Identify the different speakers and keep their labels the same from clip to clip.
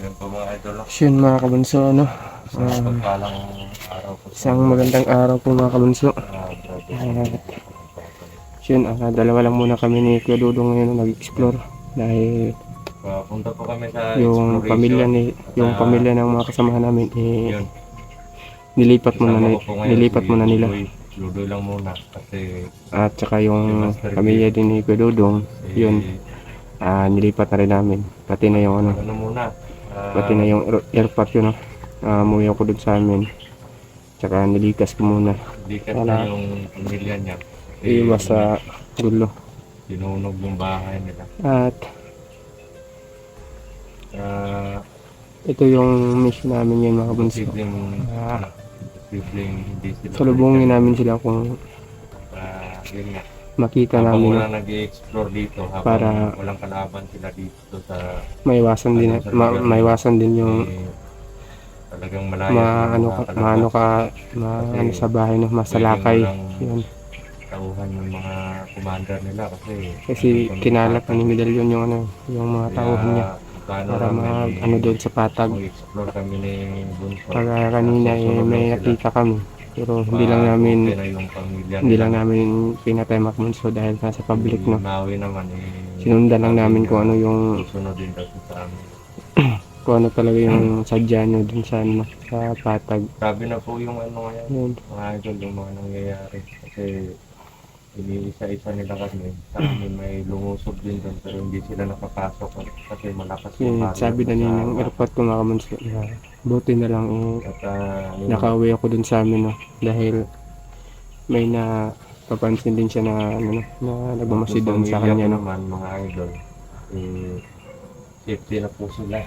Speaker 1: Yun po mga idol.
Speaker 2: yun mga kabunso, ano?
Speaker 1: Sa pagpalang araw po.
Speaker 2: Isang magandang araw po mga kabunso.
Speaker 1: Ah, brother.
Speaker 2: So yun, ah, dalawa lang muna kami ni Kuya Dudong ngayon na nag-explore. Dahil
Speaker 1: Ah, punta po kami sa
Speaker 2: yung pamilya ni yung
Speaker 1: Ah.
Speaker 2: pamilya ng mga kasamahan namin eh
Speaker 1: Yun.
Speaker 2: nilipat muna ni, nilipat
Speaker 1: si
Speaker 2: muna nila.
Speaker 1: Ludoy lang muna kasi
Speaker 2: At saka yung
Speaker 1: Master
Speaker 2: pamilya din ni Kuya Dudong,
Speaker 1: si,
Speaker 2: yun, ah, nilipat na rin namin. Pati na yung ano,
Speaker 1: ano muna. Ah,
Speaker 2: pati na yung air- airport yun, no? Ah, umuwi ako dun sa amin. Tsaka nilikas ko muna. Wala.
Speaker 1: na yung pamilya niya.
Speaker 2: Iwas sa gulo.
Speaker 1: Sinunog yung bahay nila.
Speaker 2: At
Speaker 1: Ah,
Speaker 2: ito yung mission namin yun mga
Speaker 1: hindi sila.
Speaker 2: Salubungin namin sila kung
Speaker 1: Ah, yun nga.
Speaker 2: Makita
Speaker 1: Habang
Speaker 2: namin
Speaker 1: walang nag-explore dito, habang
Speaker 2: Para-
Speaker 1: walang kalaban sila dito sa
Speaker 2: maiwasan din ma, maiwasan din yung
Speaker 1: eh, talagang malaya.
Speaker 2: ma ano ka maano ka ma
Speaker 1: Kasi
Speaker 2: ano sa bahay no? Masalakay.
Speaker 1: walang
Speaker 2: yun.
Speaker 1: Tauhan yung mga commander nila kasi
Speaker 2: kasi kinalat na ni medalyon yung ano yung mga tauhan niya para mag ano doon sa patag.
Speaker 1: explore kami ni Bunso.
Speaker 2: kaya kanina eh, may nakita kami pero hindi lang namin
Speaker 1: na yung pamilya
Speaker 2: hindi lang namin pinatay Macmunso dahil nasa public no
Speaker 1: Maui naman eh.
Speaker 2: sinundan lang namin kung ano yung
Speaker 1: Susunod din daw sa amin.
Speaker 2: kung ano talaga yung sadya nyo dun sa ano sa patag
Speaker 1: Sabi na po yung ano ngayon,
Speaker 2: yun
Speaker 1: mga idol, yung mga nangyayari. Kasi iniisa-isa nila kami. Sa amin may lumusob din doon pero hindi sila nakapasok kasi malakas
Speaker 2: Yun,
Speaker 1: barrier
Speaker 2: sabi na
Speaker 1: sa-
Speaker 2: niya ng airport ko mga kamunso na buti na lang eh,
Speaker 1: At ah, yun,
Speaker 2: nakauwi ako dun sa amin no? Dahil may na papansin din siya na ano no, na nagmamasid doon sa
Speaker 1: pamilya
Speaker 2: kanya
Speaker 1: ko
Speaker 2: no
Speaker 1: naman, mga idol, eh, safety na po sila.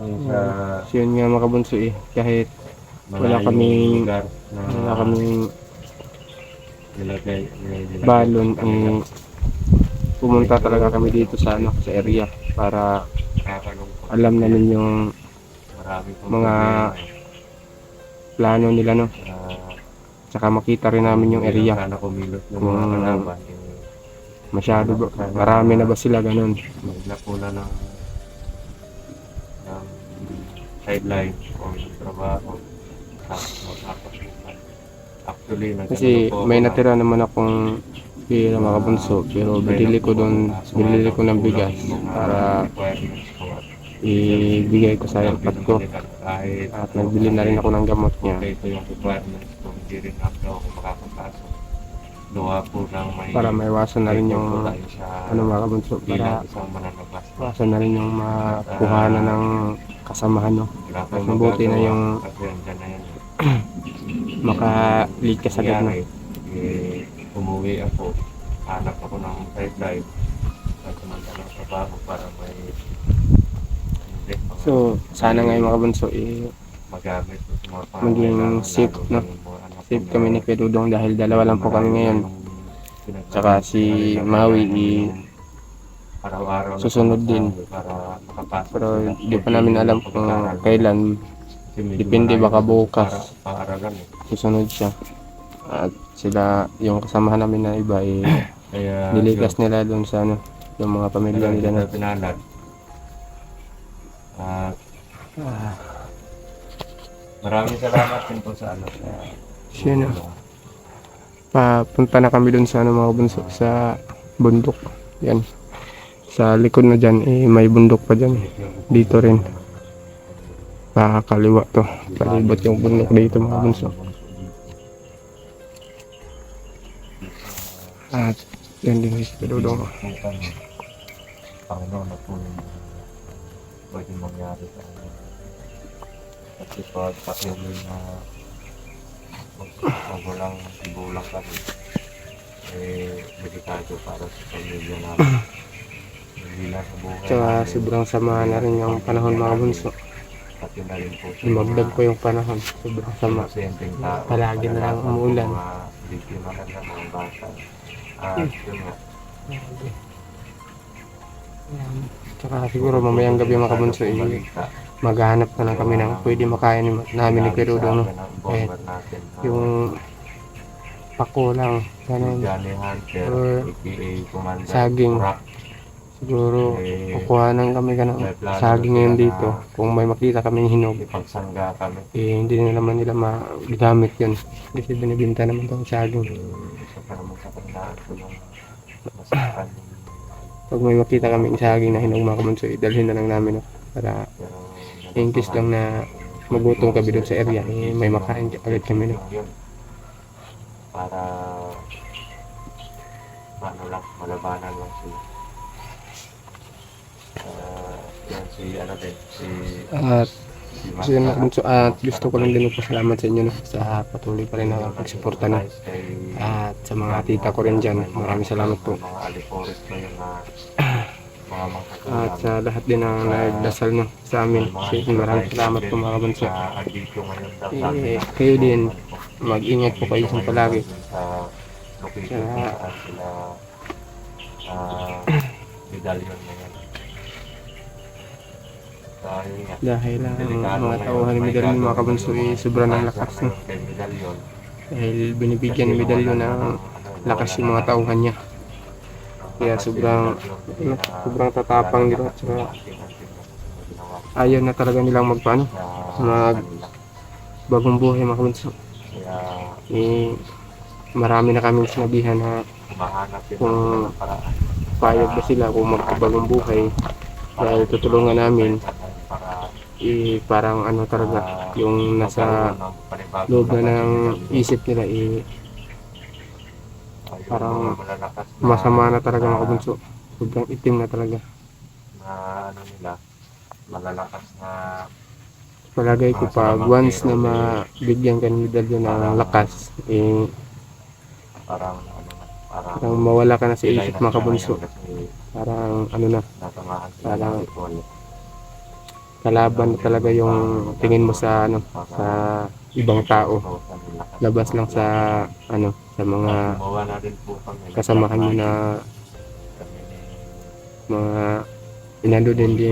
Speaker 1: Yung sa
Speaker 2: so yun nga mga kabunso eh. Kahit wala
Speaker 1: malayong
Speaker 2: kaming-
Speaker 1: lugar na
Speaker 2: wala kaming
Speaker 1: nilagay, nilagay
Speaker 2: balon eh pumunta talaga kami dito sa ano sa area para alam namin yung mga plano nila no tsaka makita rin namin yung area Kung-.
Speaker 1: Eh,
Speaker 2: masyado ba marami na ba sila ganun
Speaker 1: magla po na ng, sideline o trabaho. Tapos. Actually,
Speaker 2: Kasi may natira naman akong pera mga bunso pero binili ko doon binili ko ng bigas para ibigay ko sa airpot ko. At nagbili na rin ako ng gamot niya.
Speaker 1: ito yung requirements ko hindi rin ako ako makakapasok gawa po ng may
Speaker 2: para maiwasan na rin yung ano mga bunso para
Speaker 1: bilang isang mananabas
Speaker 2: iwasan na rin yung makuhanan ng kasamahan no? Mas mabuti na yung-
Speaker 1: na yan
Speaker 2: makalikas agad no
Speaker 1: Nangyari, eh, umuwi ako. Hanap ako ng sideline at kumanta ng trabaho para may hindi,
Speaker 2: so sana nga yung mga bunso eh,
Speaker 1: magamit ko sa mga
Speaker 2: maging
Speaker 1: pangangailangan,
Speaker 2: safe,
Speaker 1: lalo
Speaker 2: no?
Speaker 1: na yung mga anak
Speaker 2: safe kami
Speaker 1: na
Speaker 2: ni Pedudong dahil dalawa lang po kami ngayon.
Speaker 1: Pinagkakaroon
Speaker 2: Tsaka si
Speaker 1: nila
Speaker 2: Maui,
Speaker 1: ng
Speaker 2: i-
Speaker 1: araw-araw na
Speaker 2: susunod din.
Speaker 1: para makapasok
Speaker 2: pero
Speaker 1: sila.
Speaker 2: di pa namin alam kung kailan depende baka bukas.
Speaker 1: paaralan eh.
Speaker 2: susunod siya at sila yung kasamahan namin na iba eh
Speaker 1: Kaya
Speaker 2: nilikas nila doon sa ano yung mga pamilya nila na
Speaker 1: na pinalad. At maraming salamat din po sa ano. Sa,
Speaker 2: siya na papunta na kami doon sa ano mga bunso sa bundok yan sa likod na dyan eh may bundok pa dyan dito rin pakakaliwa to palibot yung bundok dito mga bunso at yan din si Pedudong
Speaker 1: Panginoon na po yung pwede mangyari sa. Kasi pag patuloy na kami, eh, para sa pamilya namin.
Speaker 2: Sama na rin yung panahon mga bunso
Speaker 1: pati na rin po sa
Speaker 2: lumagdag po yung panahon sobrang sama
Speaker 1: tao.
Speaker 2: Palagi na lang umuulan.
Speaker 1: Mga biktima na lang mga bata. At yun nga.
Speaker 2: tsaka siguro mamayang gabi mga kabunso eh,
Speaker 1: Balita.
Speaker 2: maghahanap na lang kami ng pwede makain namin ni Pedudong no?
Speaker 1: Eh,
Speaker 2: yung pako lang ganun or saging. Siguro
Speaker 1: Eh,
Speaker 2: kukuhanan kami ka ng saging ngayon dito. Kung may makita kami hinog,
Speaker 1: Ipagsangga kami.
Speaker 2: eh hindi na naman nila magamit yun. Kasi binibinta naman itong saging.
Speaker 1: Eh, isa pa naman sa tandaan ko yung masakan
Speaker 2: Pag may makita kami saging na hinog mga kabunso, idalhin na lang namin no? para in case lang na magutom kami doon sa area, eh, may makain agad kami no?
Speaker 1: Para ano lang, malabanan lang sila. Uh, yan si ano din, si
Speaker 2: At
Speaker 1: si
Speaker 2: So yun mga kabunso, at gusto ko lang din magpasalamat sa inyo no, sa patuloy pa rin na pagsuporta no. At sa mga tita ko rin dyan, maraming salamat po. At sa lahat din ng nagdasal no, sa amin. Maraming salamat po mga
Speaker 1: daw
Speaker 2: Eh, kayo din, Mag-ingat po kayo sa palagi.
Speaker 1: Sa ah, medallion na yan. Dahil nga,
Speaker 2: Dahil ang
Speaker 1: delikado
Speaker 2: mga tauhan ni Medalyon mga kabunso ay sobrang ng lakas no.
Speaker 1: medallion.
Speaker 2: Dahil binibigyan ni Medalyon ng lakas yung mga tauhan niya. Kaya sobrang, ano, sobrang tatapang nila. at saka ayaw na talaga nilang magpaano, mag- bagong buhay mga kabunso. Eh, marami na kami sinabihan na Kung- payag ba sila kung magpabagong buhay dahil tutulungan namin eh, parang ano talaga yung nasa loob na ng isip nila eh, parang masama na talaga mga kabunso sobrang itim na talaga.
Speaker 1: na ano nila malalakas na
Speaker 2: palagay ko pag once na mabigyan ka ng medalyo ng lakas eh,
Speaker 1: parang ano parang
Speaker 2: parang mawala ka na sa isip mga kabunso parang ano na Parang-. Kalaban talaga yung tingin mo sa ano sa ibang tao. Labas lang sa ano sa mga kasamahan mo na mga inando din di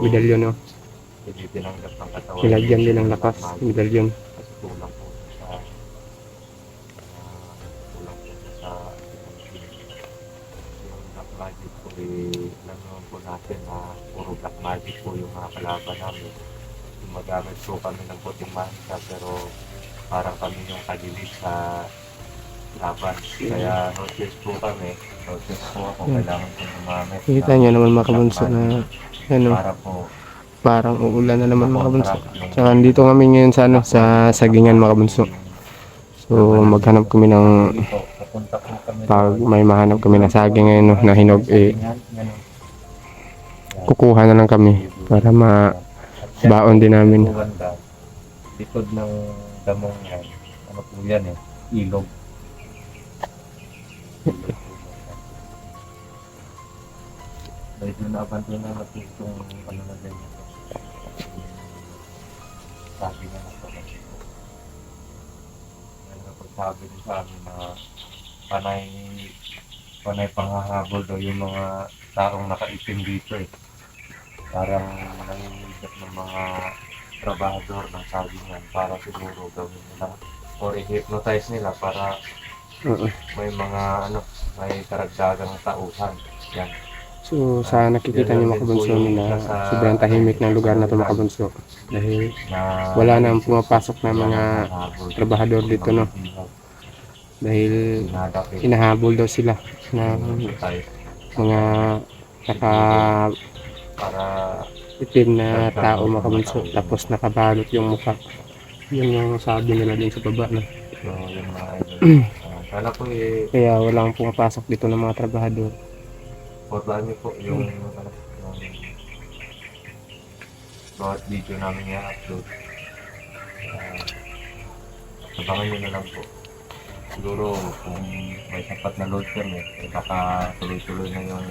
Speaker 2: medalyon no? Nilagyan din ng lakas medalyon.
Speaker 1: kasi kulang po natin na puro black magic po yung mga kalaban namin. Gumagamit po kami ng puting mansa pero parang kami yung kadilig sa laban. Kaya notice po kami. Notice po ako.
Speaker 2: Yeah.
Speaker 1: kailangan po gumamit
Speaker 2: Kita
Speaker 1: ng
Speaker 2: nyo naman mga kabunso na ano
Speaker 1: para po
Speaker 2: parang uulan na naman mga kabunso Tsaka dito kami ngayon sa ano sa sagingan mga kabunso so maghanap kami ng pag may mahanap kami na saging ngayon no, na hinog eh. Kukuha na lang kami para ma baon din namin
Speaker 1: likod ng damong yan, ano po yan eh, ilog. Medyo naabandon na na po itong ano na ganyan. Sabi na na napagsabi din sa amin na panay panay panghahabol daw yung mga taong nakaitim dito eh. Parang nangingigat ng mga trabahador ng sabingan para siguro gawin nila or i-hypnotize nila para may mga ano may karagdagang tauhan. Yan.
Speaker 2: so sa nakikita niyo mga kabunso na sobrang tahimik ng lugar na to mga kabunso dahil
Speaker 1: Na
Speaker 2: Wala nang pumapasok na mga trabahador dito, no? dahil hinahabol daw sila ng mga naka
Speaker 1: para
Speaker 2: itim na tao mga kabunso tapos nakabalot yung mukha yun yung sabi nila din sa baba no?
Speaker 1: so, yung mga idol. Ah, sana po eh
Speaker 2: kaya walang pumapasok dito ng mga trabahador
Speaker 1: Forward niyo po yung, ano, yung bawat video namin i-upload. Uh, abangan nyo na lang po. Siguro kung may sapat na load kami, eh, baka tuloy-tuloy na yung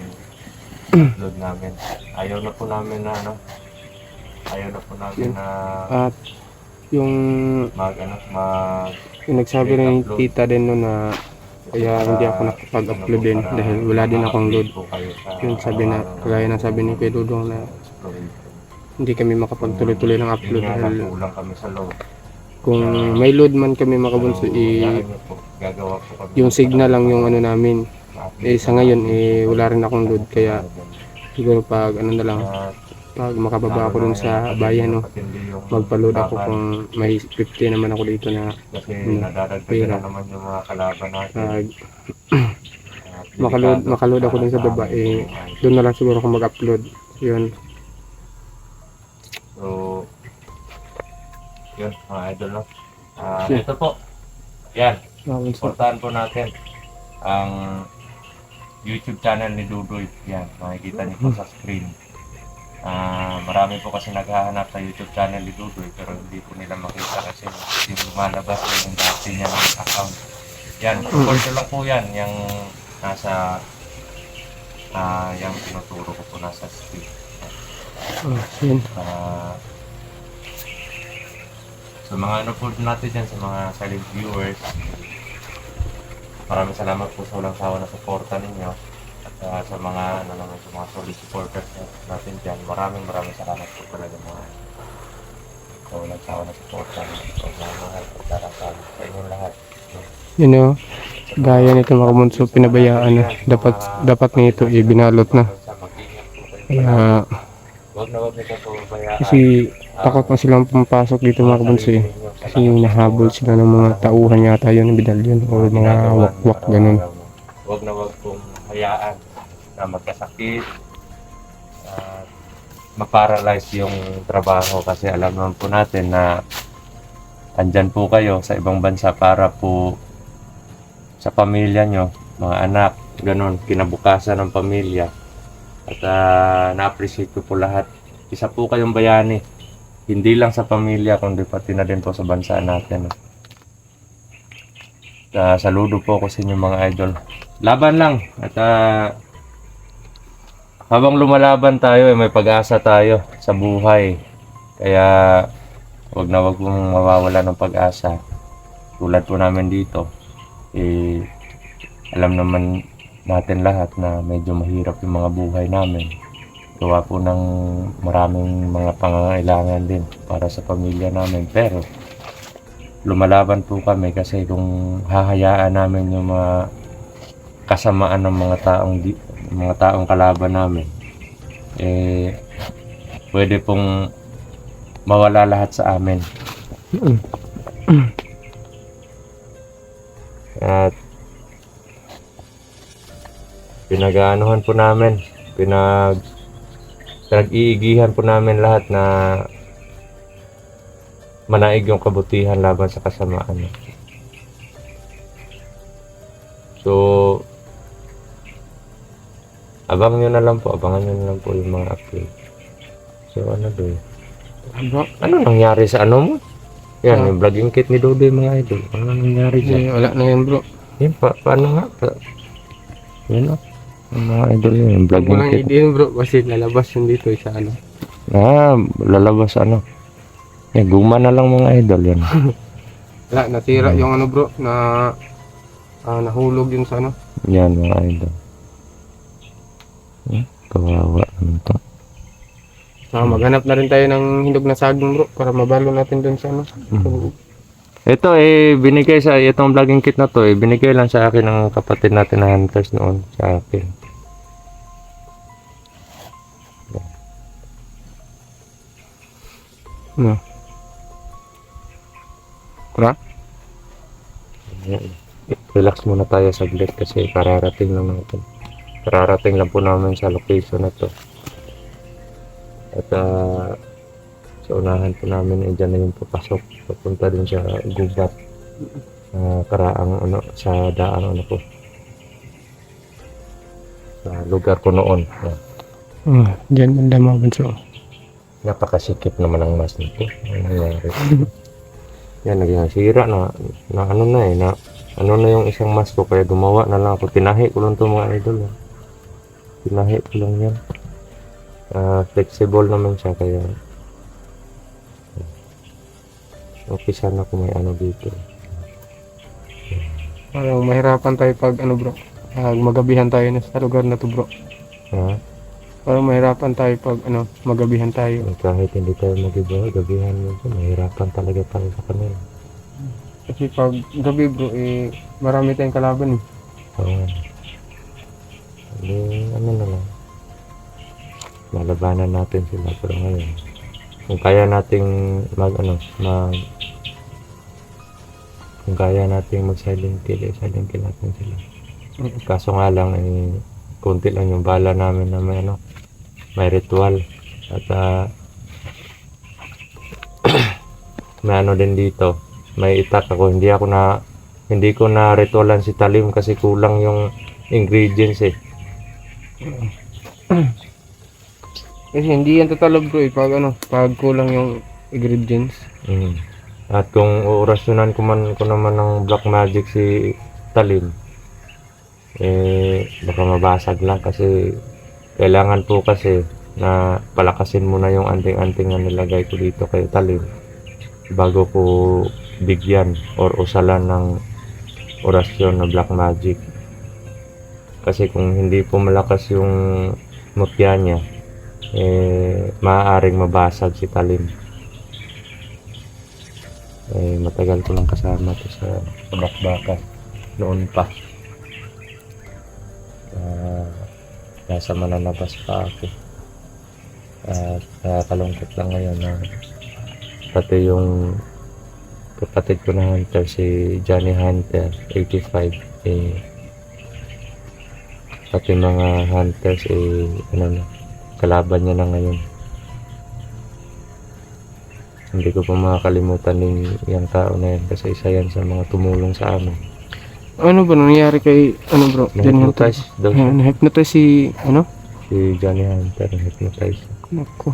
Speaker 1: upload namin. Ayaw na po namin na ano, ayaw na po namin na
Speaker 2: at yung,
Speaker 1: mag ano, mag
Speaker 2: yung nagsabi rin ni tita din no na kaya hindi ako nakapag-upload din dahil wala din akong load.
Speaker 1: po kayo sa
Speaker 2: yun sabi na kagaya ng sabi ni Kuya Dudong na hindi kami makapagtuloy-tuloy ng upload dahil
Speaker 1: kami sa load.
Speaker 2: kung may load man kami mga kabunso eh,
Speaker 1: kami
Speaker 2: yung signal lang yung ano namin. eh sa ngayon eh wala rin akong load kaya Siguro pag ano na lang,
Speaker 1: At
Speaker 2: pag makababa ako dun sa bayan, no, magpa-load ako kung may 50 naman ako dito na
Speaker 1: Kasi nadadagdagan
Speaker 2: Pera.
Speaker 1: na naman yung mga kalaban natin.
Speaker 2: pag makaload, makaload ako dun sa baba, eh, doon na lang siguro ako mag-upload. Yun.
Speaker 1: So, yun, mga idol, no? Ah,
Speaker 2: Yeah.
Speaker 1: Ito po, yan, Suportahan po natin ang YouTube channel ni Dudoy. Yan, makikita niyo po sa screen. Ah, marami po kasi naghahanap sa YouTube channel ni Dudoy pero hindi po nila makita kasi hindi lumalabas yung dati niya ng account. Yan, support lang po yan, yung nasa ah, yung tinuturo ko po nasa screen.
Speaker 2: Oh, yun.
Speaker 1: Ah, sa mga ano po natin dyan, sa mga silent viewers, maraming salamat po sa walang sawa na suporta ninyo. At ah, sa mga, ano naman, sa mga solid supporters natin dyan, maraming maraming salamat po talaga mga sa walang sawa na suporta ninyo. So, mga mahal at darasal sa inyong lahat.
Speaker 2: Yun o. Gaya nito mga kabunso, pinabayaan na. Dapat, dapat nito ibinalot na.
Speaker 1: Po.
Speaker 2: Kaya,
Speaker 1: po bayaan.
Speaker 2: kasi takot na silang pumapasok dito mga kabunso eh. Kasi yung nahabol sila ng mga tauhan yata yun, medalyon o mga wakwak ganun.
Speaker 1: Huwag na huwag pong hayaan na magkasakit at maparalyze yung trabaho kasi alam naman po natin na andyan po kayo sa ibang bansa para po sa pamilya nyo, mga anak, ganun, kinabukasan ng pamilya. At ah, na-appreciate ko po lahat. Isa po kayong bayani. Hindi lang sa pamilya, kundi pati na din po sa bansa natin. Uh, saludo po ako sa inyo mga idol. Laban lang. At ah, habang lumalaban tayo, eh, may pag-asa tayo sa buhay. Kaya wag na wag pong mawawala ng pag-asa. Tulad po namin dito, eh, alam naman natin lahat na medyo mahirap yung mga buhay namin. Gawa po ng maraming mga pangangailangan din para sa pamilya namin. Pero lumalaban po kami kasi kung hahayaan namin yung mga kasamaan ng mga taong mga taong kalaban namin eh pwede pong mawala lahat sa amin. At pinag-aanuhan po namin, pinag pinag-iigihan po namin lahat na manaig yung kabutihan laban sa kasamaan. So, abang nyo na lang po, abangan nyo na lang po yung mga upload. So, ano doy?
Speaker 2: Bro,
Speaker 1: Ano nangyari sa ano mo? Yan,
Speaker 2: Ah.
Speaker 1: yung vlogging kit ni Dodoy mga idol. Ano nangyari dyan?
Speaker 2: eh, wala na yun bro.
Speaker 1: Yan, pa paano nga? Pa yan o. Yung mga idol yun, yung vlogging
Speaker 2: Walang
Speaker 1: kit.
Speaker 2: idea bro, kasi lalabas yun dito eh, sa ano.
Speaker 1: Ah, lalabas ano. Eh, guma na lang mga idol yan.
Speaker 2: Wala, natira
Speaker 1: Hmm.
Speaker 2: yung ano bro, na ah, nahulog yun sa ano.
Speaker 1: Yan mga idol. Hmm, kawawa naman to.
Speaker 2: Ah, maghanap na rin tayo ng hinog na saging bro, para mabalo natin dun sa ano.
Speaker 1: Hmm.
Speaker 2: So,
Speaker 1: Ito eh, binigay sa, itong vlogging kit na to eh, binigay lang sa akin ng kapatid natin na hunters noon sa akin.
Speaker 2: Ano. Kura?
Speaker 1: Relax muna tayo saglit kasi kararating lang natin. Kararating lang po namin sa location na to. At ah, sa unahan po namin eh, dyan na yung papasok. Papunta din sa gubat. ah, karaang ano, sa daang ano po. Sa lugar ko noon. Yan.
Speaker 2: Ah, dyan banda mga bunso.
Speaker 1: Napakasikip naman ang mas nito. Ano nangyari? Yan, naging sira na, na ano na eh, na ano na yung isang mas ko, kaya gumawa na lang ako. Tinahi ko lang to mga idol. ah. Tinahi ko lang yan. Ah, flexible naman siya, kaya okay sana kung may ano dito.
Speaker 2: Parang mahirapan tayo pag ano bro, pag magabihan tayo na sa lugar na to bro.
Speaker 1: Ha?
Speaker 2: Parang mahirapan tayo pag ano, magabihan tayo.
Speaker 1: Kahit hindi tayo mag-iba, gabihan mo ito, mahirapan talaga tayo sa kanila.
Speaker 2: Kasi pag gabi bro, eh, marami tayong kalaban eh.
Speaker 1: Oo. Hindi, ano na lang. Lalabanan natin sila. Pero ngayon, kung kaya nating mag, ano, mag, kung kaya nating mag silent kill, eh, silent kill natin sila. Kaso nga lang, eh, konti lang yung bala namin na may, ano, may ritual. At, ah, may ano din dito, may itak ako. Hindi ako na, hindi ko na ritualan si Talim kasi kulang yung ingredients eh.
Speaker 2: Kasi hindi yan tatalab bro eh, pag ano, pag kulang yung ingredients.
Speaker 1: Mm. At kung uurasyonan ko man ko naman ng black magic si Talim, eh baka mabasag lang kasi kailangan po kasi na palakasin mo na yung anting-anting na nilagay ko dito kay Talim bago ko bigyan or usalan ng orasyon na black magic. Kasi kung hindi po malakas yung mutya niya, eh, maaaring mabasag si Talim. Eh, matagal ko lang kasama to sa bakbakan. Noon pa. Nasa mananabas pa ako. At nakakalungkot lang ngayon na pati yung kapatid ko na hunter, si Johnny Hunter, 85, eh, pati mga hunters, eh, ano na, kalaban niya na ngayon. Hindi ko pa makakalimutan yung, yung tao na yan kasi isa yan sa mga tumulong sa amin.
Speaker 2: Ano ba nangyari kay, ano bro? Johnny Hunter?
Speaker 1: Na-hypnotize daw siya.
Speaker 2: Ayan, na-hypnotize si, ano?
Speaker 1: Si Johnny Hunter, hypnotize.
Speaker 2: Naku.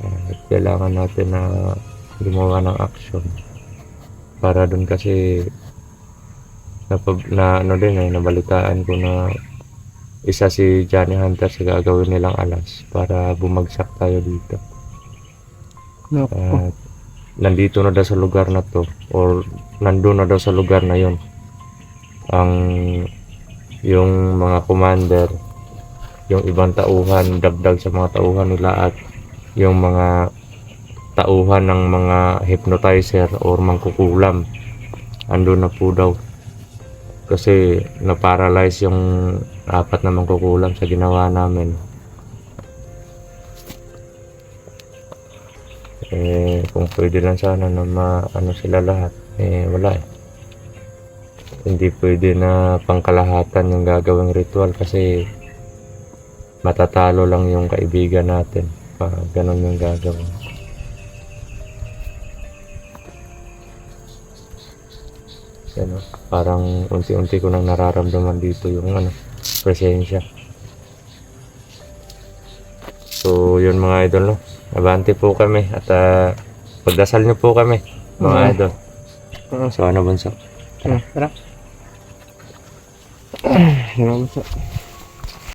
Speaker 1: Uh, kailangan natin na gumawa ng action. Para dun kasi na, na ano din eh, nabalitaan ko na isa si Johnny Hunter sa gagawin nilang alas para bumagsak tayo dito.
Speaker 2: Naku.
Speaker 1: At nandito na daw sa lugar na to or nandun na daw sa lugar na yon ang yung mga commander yung ibang tauhan dagdag sa mga tauhan nila at yung mga tauhan ng mga hypnotizer or mangkukulam andun na po daw. Kasi na-paralyze yung apat na mangkukulam sa ginawa namin. Eh kung pwede lang sana na ma ano sila lahat eh wala eh hindi pwede na pangkalahatan yung gagawing ritual kasi matatalo lang yung kaibigan natin pag ganun yung gagawin yan o, parang unti-unti ko nang nararamdaman dito yung ano presensya so yun mga idol no Abante po kami at ah, pagdasal niyo po kami mga
Speaker 2: Okay.
Speaker 1: idol.
Speaker 2: Oo.
Speaker 1: So ano bunso?
Speaker 2: Tara. Tara. Salamat sa.